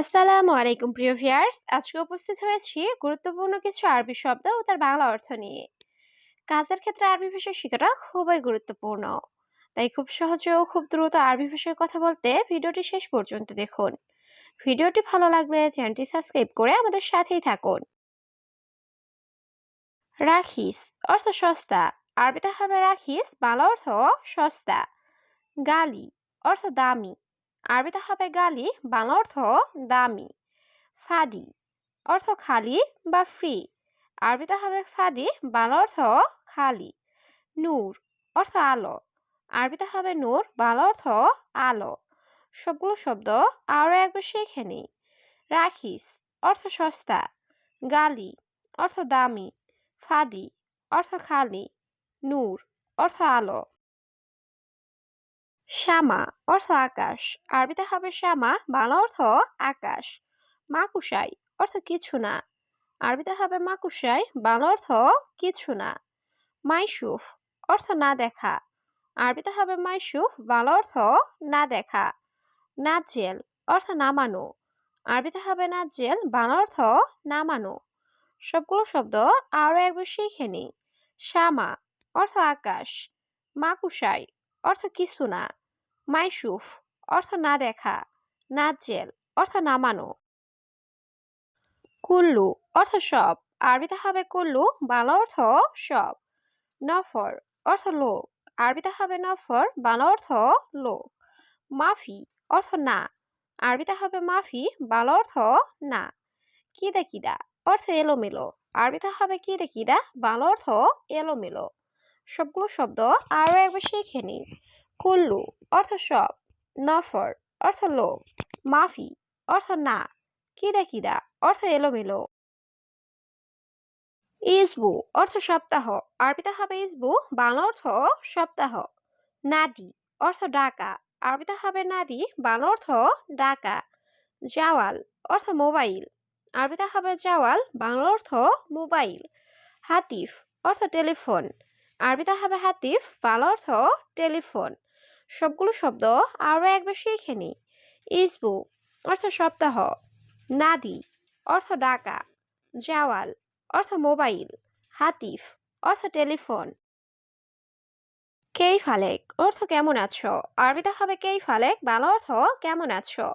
আসসালামু আলাইকুম, প্রিয় ভিউয়ার্স। আজকে উপস্থিত হয়েছি গুরুত্বপূর্ণ কিছু আরবি শব্দ ও তার বাংলা অর্থ নিয়ে। কাজের ক্ষেত্রে আরবি ভাষা শেখাটা খুবই গুরুত্বপূর্ণ। তাই খুব সহজে ও খুব দ্রুত আরবি ভাষায় কথা বলতে ভিডিওটি শেষ পর্যন্ত দেখুন। ভিডিওটি ভালো লাগলে চ্যানেলটি সাবস্ক্রাইব করে আমাদের সাথেই থাকুন। রাখিস অর্থ সস্তা। আরবিতে হবে রাখিস, বাংলা অর্থ সস্তা। গালি অর্থ দামি। আরবিতে হবে গালি, বাংলা অর্থ দামি। ফাদি, অর্থ খালি বা ফ্রি আরবিতে হবে ফাদি, বাংলা অর্থ খালি। নূর, অর্থ আলো। আরবিতে হবে নূর, বাংলা অর্থ আলো। সবগুলো শব্দ আরও একবার শিখে নিই। রাখিস, অর্থ সস্তা। গালি, অর্থ দামি। ফাদি, অর্থ খালি। নূর, অর্থ আলো। শ্যামা অর্থ আকাশ। আরবিতে হবে শ্যামা, বাংলা অর্থ আকাশ। মাকুসাই অর্থ কিছু না। আরবিতে হবে মাকুসাই বাংলা অর্থ কিছু না। মাইসুফ অর্থ না দেখা। আরবিতে হবে মাইসুফ, বাংলা অর্থ না দেখা। নাজেল অর্থ নামানো। আরবিতে হবে নাজেল বাংলা অর্থ নামানো। সবগুলো শব্দ আরও একবার শিখে নি শ্যামা অর্থ আকাশ। মাকুসাই অর্থ কিছু না। মাইসুফ, অর্থ না দেখা। নাজেল অর্থ নামানো। কুল্লু, অর্থ সব। আরবিতে হবে কুল্লু, বাংলা অর্থ সব। নফর, অর্থ লোক। আরবিতে হবে নফর, বাংলা অর্থ লোক। মাফি, অর্থ না। আরবিতে হবে মাফি, বাংলা অর্থ না। কিদা কিদা, অর্থ এলোমেলো। আরবিতে হবে কিদা কিদা, বাংলা অর্থ এলোমেলো। সবগুলো শব্দ আরও একবার শিখে নিন কুল্লু অর্থ সব, নফর অর্থ লোক মাফি অর্থ না, কিদা কিদা অর্থ এলোমেলো। ইসবু অর্থ সপ্তাহ, আরবিতে হবে ইসবু, বাংলা অর্থ সপ্তাহ। নাদি অর্থ ডাকা, আরবিতে হবে নাদি, বাংলা অর্থ ডাকা। জাওয়াল অর্থ মোবাইল, আরবিতে হবে জাওয়াল, বাংলা অর্থ মোবাইল। হাতিফ অর্থ টেলিফোন আরবিতে হবে হাতিফ, বাংলা অর্থ টেলিফোন। সবগুলো শব্দ আরও একবার শিখে নিই। ইসবু, অর্থ সপ্তাহ। নাদি, অর্থ ডাকা। জাওয়াল, অর্থ মোবাইল। হাতিফ, অর্থ টেলিফোন। কেই ফালেক অর্থ কেমন আছো? আরবিতে হবে কেই ফালেক বাংলা অর্থ কেমন আছো?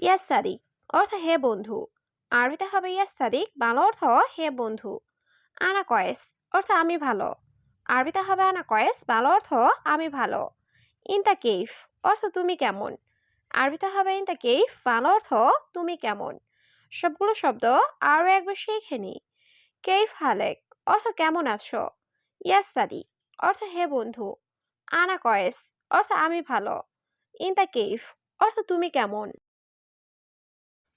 ইয়াস্তাদিক, অর্থ হে বন্ধু। আরবিতে হবে ইয়াস্তাদিক, বাংলা অর্থ হে বন্ধু। আনা কয়েস অর্থ আমি ভালো। আরবিতে হবে আনা কয়েস, বাংলা অর্থ আমি ভালো। ইন ইনতা কেইফ, অর্থ তুমি কেমন? আরবিতে হবে ইন ইনতা কেইফ, বাংলা অর্থ তুমি কেমন? সবগুলো শব্দ আরও একবার শিখে নি কেইফ হালেক, অর্থ কেমন আছো? ইয়াস্তাদি অর্থ হে বন্ধু। আনা কয়েস, অর্থ আমি ভালো। ইনতা কেইফ, অর্থ তুমি কেমন?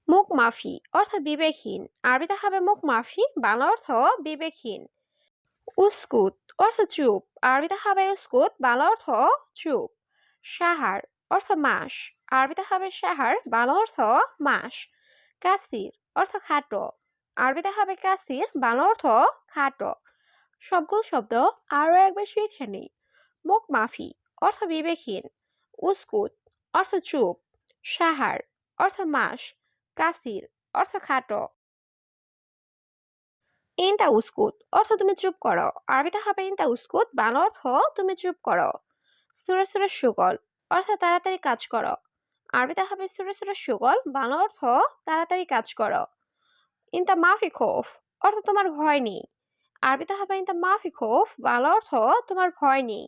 মুখ মাফি, অর্থ বিবেকহীন। আরবিতে হবে মুখ মাফি, বাংলা অর্থ বিবেকহীন। উস্কুত অর্থ চুপ। আরবিতে হবে উস্কুত, বাংলা অর্থ চুপ। সাহার অর্থ মাস। আরবিতে হবে সাহার, বাংলা অর্থ মাস। কাসির অর্থ খাটো। আরবিতে হবে কাসির, বাংলা অর্থ খাটো। সবগুলো শব্দ আরও একবার শিখে নিই। মুখ মাফি অর্থ বিবেকহীন। উস্কুত অর্থ চুপ। সাহার অর্থ মাস। কাসির অর্থ খাটো। ইনতা উস্কুত, অর্থ তুমি চুপ করো। আরবিতে হবে ইনতা উস্কুত, বাংলা অর্থ তুমি চুপ করো। সুরে সুরে সুগল, অর্থ তাড়াতাড়ি কাজ করো। আরবিতে হবে সুরে সুরে সুগল, বাংলা অর্থ তাড়াতাড়ি কাজ করো। ইনতা মাফি খোফ, অর্থ তোমার ভয় নেই। আরবিতে হবে ইনতা মাফি খোফ, বাংলা অর্থ তোমার ভয় নেই।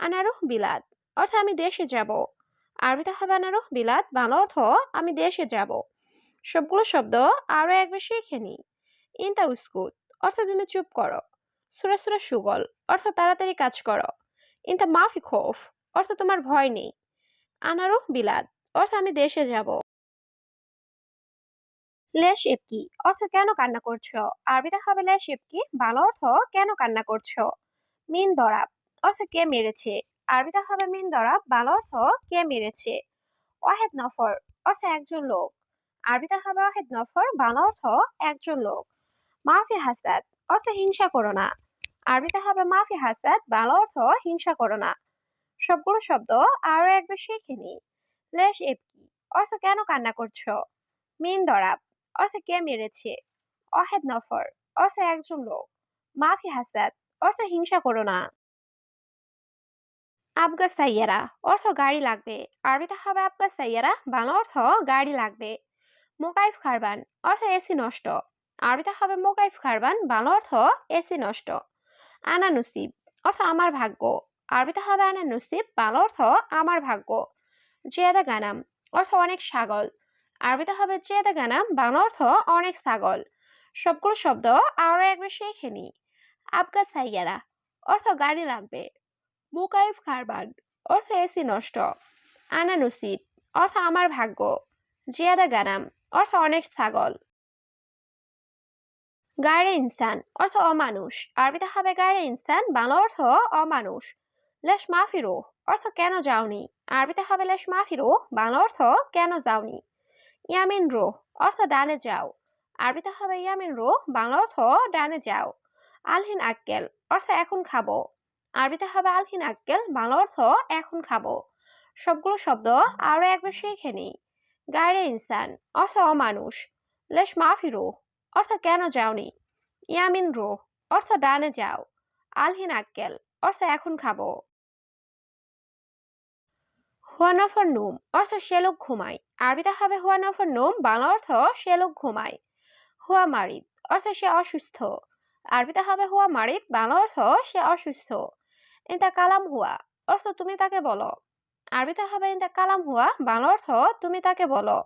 আনারুহ বিলাদ অর্থ আমি দেশে যাব। আরবিতে হবে আনারুহ বিলাদ বাংলা অর্থ আমি দেশে যাব। সবগুলো শব্দ আরও একবার শিখে নিই ইনতা উস্কুত অর্থ তুমি চুপ করো। সুরা সুরা সুগল অর্থ তাড়াতাড়ি কাজ করো। ইনতা মাফি খোফ অর্থ তোমার ভয় নেই। আনারুহ বিলাদ অর্থ আমি দেশে যাব। লেশ এপকি অর্থ কেন কান্না করছ? আরবিতে হবে লেশ এপকি, বাংলা অর্থ কেন কান্না করছ? মিন দরাব অর্থ কে মেরেছে? আরবিতে হবে মিন দরাব, বাংলা অর্থ কে মেরেছে? ওয়াহেদ নফর অর্থ একজন লোক। আরবিতে হবে ওয়াহেদ নফর, বাংলা অর্থ একজন লোক। মাফি হাসাদ, অর্থ হিংসা করো না। আরবিতে হবে মাফি হাসাদ, বাংলা অর্থ হিংসা করো না। সবগুলো শব্দ আরও একবার শিখে নি। লেশ এপকি, অর্থ কেন কান্না করছ? মিন দরাব, অর্থ কে মেরেছে? অহেদ নফর, অর্থ একজন লোক। মাফি হাসাদ, অর্থ হিংসা করো না। আবগা সাইয়ারা, অর্থ গাড়ি লাগবে। আরবিতে হবে আবগা সাইয়ারা, বাংলা অর্থ গাড়ি লাগবে। মোকাইফ খারবান, অর্থ এসি নষ্ট। আরবিতে হবে মোকাইফ খারবান, বাংলা অর্থ এসি নষ্ট। আনা নসিব, অর্থ আমার ভাগ্য। আরবিতে হবে আনা নসিব, বাংলা অর্থ আমার ভাগ্য। জেয়াদা গানাম, অর্থ অনেক ছাগল। আরবিতে হবে জেয়াদা গানাম, বাংলা অর্থ অনেক ছাগল। সবগুলো শব্দ আরও একবার শিখে নি আবগা সাইয়ারা, অর্থ গাড়ি লাগবে। মুকাইফ খারবান, অর্থ এসি নষ্ট। আনা নসিব, অর্থ আমার ভাগ্য। জিয়াদা গানাম, অর্থ অনেক ছাগল। গায়ে ইনসান, অর্থ অমানুষ। আরবিতে হবে গায়ে ইনসান, বাংলা অর্থ অমানুষ। লেশ মাফিরো, অর্থ কেন যাওনি? আরবিতে হবে লেশ মাফিরো, বাংলা অর্থ কেন যাওনি? ইয়ামিন রো, অর্থ ডানে যাও। আরবিতে হবে ইয়ামিন রো, বাংলা অর্থ ডানে যাও। আলহিন আক্কেল, অর্থ এখন খাব। আরবিতে হবে আলহিন আক্কেল, বাংলা অর্থ এখন খাব। সবগুলো শব্দ আরও একবার শিখে নিই। গায়ে ইনসান, অর্থ অমানুষ। লেশ মাফিরো অর্থ কেন যাওনি? ইয়ামিন রো অর্থ ডানে যাও। আলহিন আক্কেল অর্থ এখন খাব। হুয়ানফর নুম অর্থ সে লোক ঘুমায়। আরবিতে হবে হুয়ানফর নুম, বাংলা অর্থ সে লোক হুয়া মারিদ অর্থ সে অসুস্থ। আরবিতে হবে হুয়া মারিদ, বাংলা অর্থ সে অসুস্থ। ইন্তা কালাম হুয়া অর্থ তুমি তাকে বলো। আরবিতে হবে ইন্তা কালাম হুয়া, বাংলা অর্থ তুমি তাকে বলো।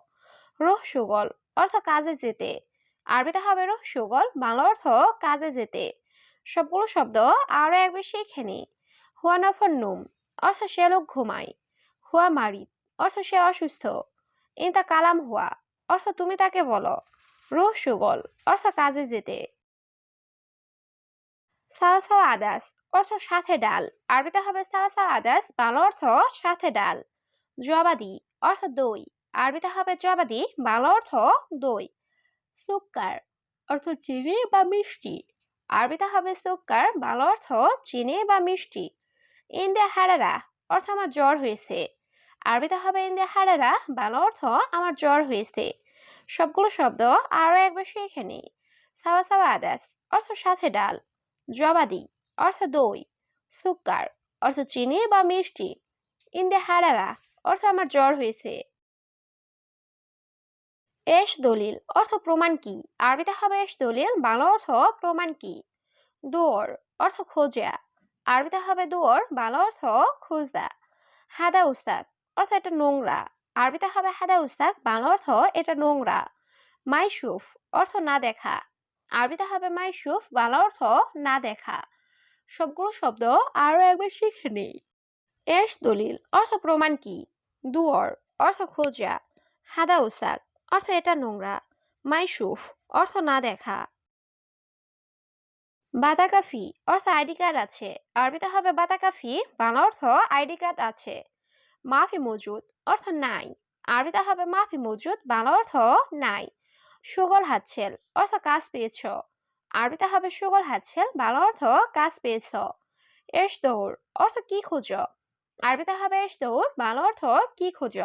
রোহ সুগল অর্থ কাজে যেতে। আরবিতে হবে রোহ সুগল বাংলা অর্থ কাজে যেতে। সবগুলো শব্দ আরও একবার শিখে নি। হুয়া নফর নুম, অর্থ সে লোক ঘুমায়। হুয়া মারিদ অর্থ সে অসুস্থ। ইন্তা কালাম হুয়া, অর্থ তুমি তাকে বলো। রোহ সুগল অর্থ কাজে যেতে। সাওয়া সাওয়া আদাস, অর্থ সাথে ডাল। আরবিতে হবে সাওয়া সাওয়া আদাস, বাংলা অর্থ সাথে ডাল। জবাদি, অর্থ দই। আরবিতে হবে জবাদি, বাংলা অর্থ দই। সুক্কার অর্থ চিনি বা মিষ্টি। আরবিতে হবে সুক্কার বাংলা অর্থ চিনি বা মিষ্টি। ইন্ডিয়া হারারা, অর্থ আমার জ্বর হয়েছে। আরবিতে হবে ইন্ডিয়া হারারা, বাংলা অর্থ আমার জ্বর হয়েছে। সবগুলো শব্দ আরও একবার শিখে সাওয়া সাওয়া আদাস, অর্থ সাথে ডাল। জবাদি, অর্থ দই। সুক্কার অর্থ চিনি বা মিষ্টি। ইন্দে হারারা, অর্থ আমার জ্বর হয়েছে। এস দলিল, অর্থ প্রমাণ কি? আরবিতে হবে এস দলিল, বাংলা অর্থ প্রমাণ কি? দুয়ার, অর্থ খোঁজা। আরবিতে হবে দুয়ার, বাংলা অর্থ খোঁজা। হাদা উস্তাক অর্থ এটা নোংরা। আরবিতে হবে হাদা উস্তাক বাংলা অর্থ এটা নোংরা। মাইসুফ অর্থ না দেখা। আরবিতে হবে মাইসুফ বাংলা অর্থ না দেখা। সবগুলো শব্দ আরও একবার শিখে নেই। এস দলিল, অর্থ প্রমাণ কি? দুয়ার, অর্থ খোঁজা। হাদা উসাক অর্থ এটা নোংরা। মাইসুফ অর্থ না দেখা। বাতাকাফি অর্থ আইডি কার্ড আছে। আরবিতে হবে বাতাকাফি বাংলা অর্থ আইডি কার্ড আছে। মাফি মজুদ, অর্থ নাই। আরবিতে হবে মাফি মজুদ, বাংলা অর্থ নাই। সুগল হাতছেল, অর্থ কাজ পেয়েছ। আরবিতে হবে সুগল হাতছেল, বাংলা অর্থ কাজ পেয়েছ। এস দৌড়, অর্থ কি খোঁজ? আরবিতে হবে এস দৌড়, বাংলা অর্থ কি খোঁজ?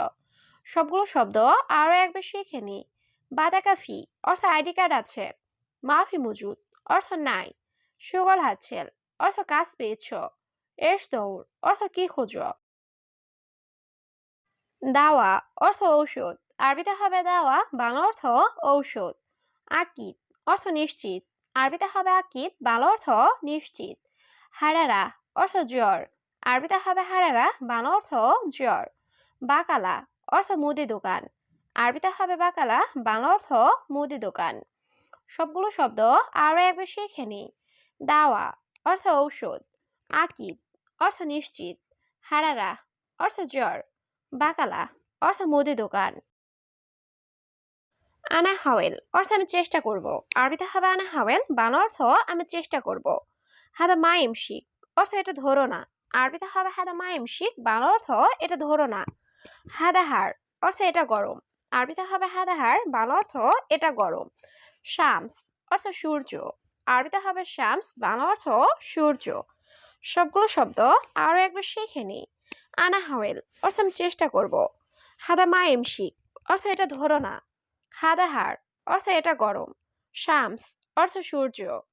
সবগুলো শব্দ আরও একবার শিখে নি বাদাকাফি অর্থ আইডি কার্ড আছে। মাফি মজুদ, অর্থ নাই। সুগল হাতছেল, অর্থ কাজ পেয়েছ। এস দৌড়, অর্থ কি খোঁজ। দাওয়া, অর্থ ঔষধ। আরবিতে হবে দাওয়া, বাংলা অর্থ ঔষধ। আকিদ, অর্থ নিশ্চিত। আরবিতে হবে আকিদ, বাংলা অর্থ নিশ্চিত। হারারা, অর্থ জ্বর। আরবিতে হবে হারারা, বাংলা অর্থ জ্বর। বাকালা অর্থ মুদি দোকান। আরবিতে হবে বাকালা, বাংলা অর্থ মুদি দোকান। সবগুলো শব্দ আরও একবার শিখে নি। দাওয়া, অর্থ ঔষধ। আকিদ, অর্থ নিশ্চিত। হারারা, অর্থ জ্বর। বাকালা, অর্থ মুদি দোকান। আনা হাওয়েল, অর্থ আমি চেষ্টা করব। আরবিতে হবে আনা হাওয়েল, বাংলা অর্থ আমি চেষ্টা করব। হাদা মা এমশিক অর্থ এটা ধরো না। আরবিতে হবে হাদা মা এমশিক বাংলা অর্থ এটা ধরো না। হাদাহার অর্থ এটা গরম। আরবিতে হবে হাদাহার, বাংলা অর্থ এটা গরম। শামস অর্থ সূর্য। আরবিতে হবে শামস, বাংলা অর্থ সূর্য। সবগুলো শব্দ আরও একবার শিখে নি আনা হাওয়েল অর্থ আমি চেষ্টা করব। হাদা মা এমশিক অর্থ এটা ধরো না। হাদাহার অর্থ এটা গরম। শামস অর্থ সূর্য।